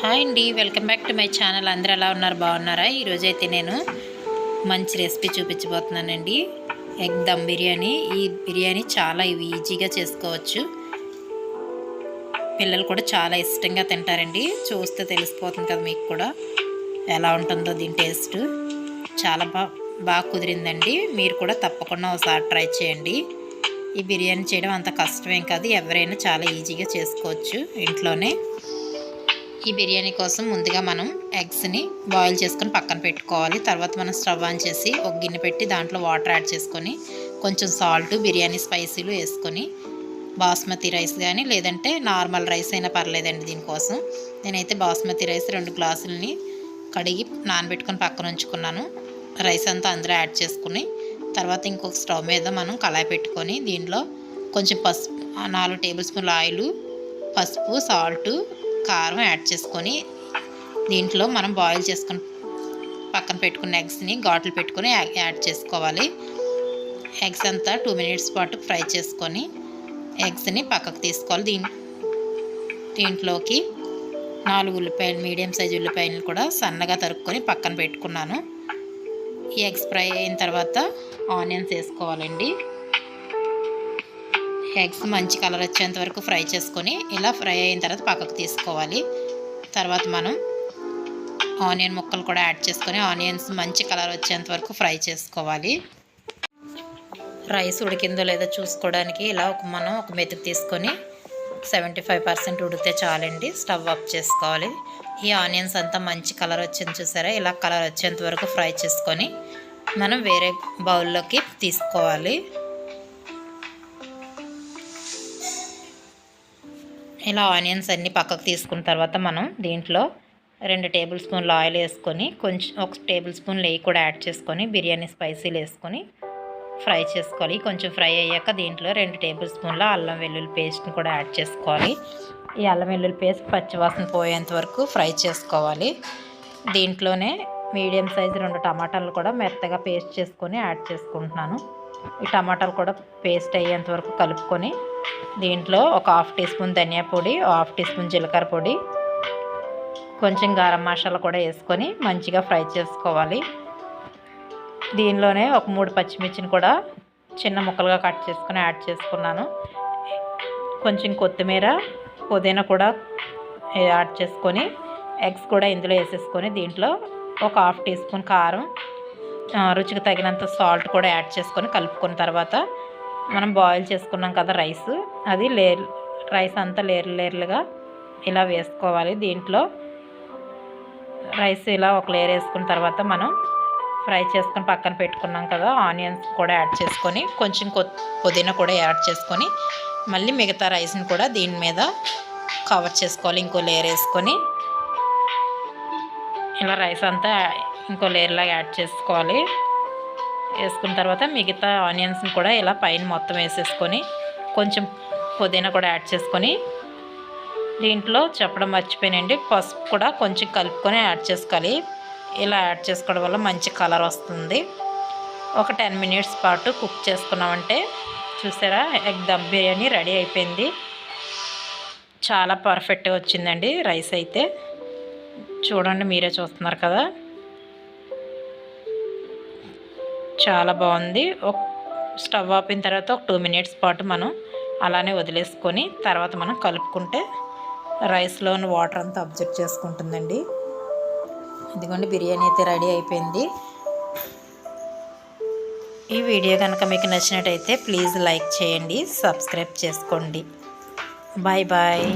Hi అండి welcome back to my channel. అందరూ ఎలా ఉన్నారు? బాగున్నారా? ఈరోజైతే నేను మంచి రెసిపీ చూపించబోతున్నానండి. ఎగ్ దమ్ బిర్యానీ. ఈ బిర్యానీ చాలా ఈజీగా చేసుకోవచ్చు. పిల్లలు కూడా చాలా ఇష్టంగా తింటారండి. చూస్తే తెలిసిపోతుంది కదా మీకు కూడా ఎలా ఉంటుందో దీని టేస్ట్. చాలా బాగా బాగా కుదిరిందండి. మీరు కూడా తప్పకుండా ఒకసారి ట్రై చేయండి. ఈ బిర్యానీ చేయడం అంత కష్టమేం కాదు. ఎవరైనా చాలా ఈజీగా చేసుకోవచ్చు ఇంట్లోనే. ఈ బిర్యానీ కోసం ముందుగా మనం ఎగ్స్ని బాయిల్ చేసుకొని పక్కన పెట్టుకోవాలి. తర్వాత మనం స్టవ్ ఆన్ చేసి ఒక గిన్నె పెట్టి దాంట్లో వాటర్ యాడ్ చేసుకొని కొంచెం సాల్ట్ బిర్యానీ స్పైసీలు వేసుకొని బాస్మతి రైస్ కానీ లేదంటే నార్మల్ రైస్ అయినా పర్లేదండి దీనికోసం. నేనైతే బాస్మతి రైస్ రెండు గ్లాసులని కడిగి నానబెట్టుకొని పక్కన ఉంచుకున్నాను. రైస్ అంతా అందులో యాడ్ చేసుకుని తర్వాత ఇంకొక స్టవ్ మీద మనం కళాయి పెట్టుకొని దీనిలో కొంచెం పసుపు నాలుగు టేబుల్ స్పూన్ల ఆయిల్ పసుపు సాల్ట్ కారం యాడ్ చేసుకొని దీంట్లో మనం బాయిల్ చేసుకుని పక్కన పెట్టుకున్న ఎగ్స్ని ఘాట్లు పెట్టుకొని యాడ్ చేసుకోవాలి. ఎగ్స్ అంతా టూ మినిట్స్ పాటు ఫ్రై చేసుకొని ఎగ్స్ని పక్కకు తీసుకోవాలి. దీని దీంట్లోకి నాలుగు ఉల్లిపాయలు మీడియం సైజు ఉల్లిపాయలు కూడా సన్నగా తరుక్కొని పక్కన పెట్టుకున్నాను. ఈ ఎగ్స్ ఫ్రై అయిన తర్వాత ఆనియన్స్ వేసుకోవాలండి. ఎగ్స్ మంచి కలర్ వచ్చేంత వరకు ఫ్రై చేసుకొని ఇలా ఫ్రై అయిన తర్వాత పక్కకు తీసుకోవాలి. తర్వాత మనం ఆనియన్ ముక్కలు కూడా యాడ్ చేసుకొని ఆనియన్స్ మంచి కలర్ వచ్చేంత వరకు ఫ్రై చేసుకోవాలి. రైస్ ఉడికిందో లేదో చూసుకోవడానికి ఇలా ఒక మనం ఒక మెతుకు తీసుకొని సెవెంటీ ఫైవ్ పర్సెంట్ ఉడికితే చాలండి. స్టవ్ ఆఫ్ చేసుకోవాలి. ఈ ఆనియన్స్ అంతా మంచి కలర్ వచ్చింది చూసారా? ఇలా కలర్ వచ్చేంత వరకు ఫ్రై చేసుకొని మనం వేరే బౌల్లోకి తీసుకోవాలి. ఇలా ఆనియన్స్ అన్నీ పక్కకు తీసుకున్న తర్వాత మనం దీంట్లో రెండు టేబుల్ స్పూన్లు ఆయిల్ వేసుకొని కొంచెం ఒక టేబుల్ స్పూన్ నెయ్యి కూడా యాడ్ చేసుకొని బిర్యానీ స్పైసీలు వేసుకొని ఫ్రై చేసుకోవాలి. కొంచెం ఫ్రై అయ్యాక దీంట్లో రెండు టేబుల్ స్పూన్ల అల్లం వెల్లుల్లి పేస్ట్ని కూడా యాడ్ చేసుకోవాలి. ఈ అల్లం వెల్లుల్లి పేస్ట్ పచ్చివాసన పోయేంత వరకు ఫ్రై చేసుకోవాలి. దీంట్లోనే మీడియం సైజు రెండు టమాటాలు కూడా మెత్తగా పేస్ట్ చేసుకొని యాడ్ చేసుకుంటున్నాను. ఈ టమాటాలు కూడా పేస్ట్ అయ్యేంత వరకు కలుపుకొని దీంట్లో ఒక హాఫ్ టీ స్పూన్ ధనియా పొడి హాఫ్ టీ స్పూన్ జీలకర్ర పొడి కొంచెం గారం మసాలా కూడా వేసుకొని మంచిగా ఫ్రై చేసుకోవాలి. దీనిలోనే ఒక మూడు పచ్చిమిర్చిని కూడా చిన్న ముక్కలుగా కట్ చేసుకొని యాడ్ చేసుకున్నాను. కొంచెం కొత్తిమీర పుదీనా కూడా యాడ్ చేసుకొని ఎగ్స్ కూడా ఇందులో వేసేసుకొని దీంట్లో ఒక హాఫ్ టీ స్పూన్ కారం రుచికి తగినంత సాల్ట్ కూడా యాడ్ చేసుకొని కలుపుకున్న తర్వాత మనం బాయిల్ చేసుకున్నాం కదా రైస్ అది లేర్ రైస్ అంతా లేర్లు లేర్లుగా ఇలా వేసుకోవాలి. దీంట్లో రైస్ ఇలా ఒక లేయర్ వేసుకున్న తర్వాత మనం ఫ్రై చేసుకొని పక్కన పెట్టుకున్నాం కదా ఆనియన్స్ కూడా యాడ్ చేసుకొని కొంచెం పుదీనా కూడా యాడ్ చేసుకొని మళ్ళీ మిగతా రైస్ని కూడా దీని మీద కవర్ చేసుకోవాలి. ఇంకో లేయర్ వేసుకొని. ఇలా రైస్ అంతా ఇంకో లేయర్లా యాడ్ చేసుకోవాలి. వేసుకున్న తర్వాత మిగతా ఆనియన్స్ని కూడా ఇలా పైన మొత్తం వేసేసుకొని కొంచెం పుదీనా కూడా యాడ్ చేసుకొని దీంట్లో చెప్పడం మర్చిపోయినండి పసుపు కూడా కొంచెం కలుపుకొని యాడ్ చేసుకోవాలి. ఇలా యాడ్ చేసుకోవడం వల్ల మంచి కలర్ వస్తుంది. ఒక టెన్ మినిట్స్ పాటు కుక్ చేసుకున్నామంటే చూసారా ఎగ్ దమ్ బిర్యానీ రెడీ అయిపోయింది. చాలా పర్ఫెక్ట్గా వచ్చిందండి రైస్ అయితే. చూడండి మీరే చూస్తున్నారు కదా. చాలా బాగుంది. ఒక స్టవ్ ఆపిన తర్వాత ఒక టూ మినిట్స్ పాటు మనం అలానే వదిలేసుకొని తర్వాత మనం కలుపుకుంటే రైస్లోని వాటర్ అంతా అబ్జర్వ్ చేసుకుంటుందండి. ఇదిగోండి బిర్యానీ అయితే రెడీ అయిపోయింది. ఈ వీడియో కనుక మీకు నచ్చినట్టయితే ప్లీజ్ లైక్ చేయండి సబ్స్క్రైబ్ చేసుకోండి. Bye bye.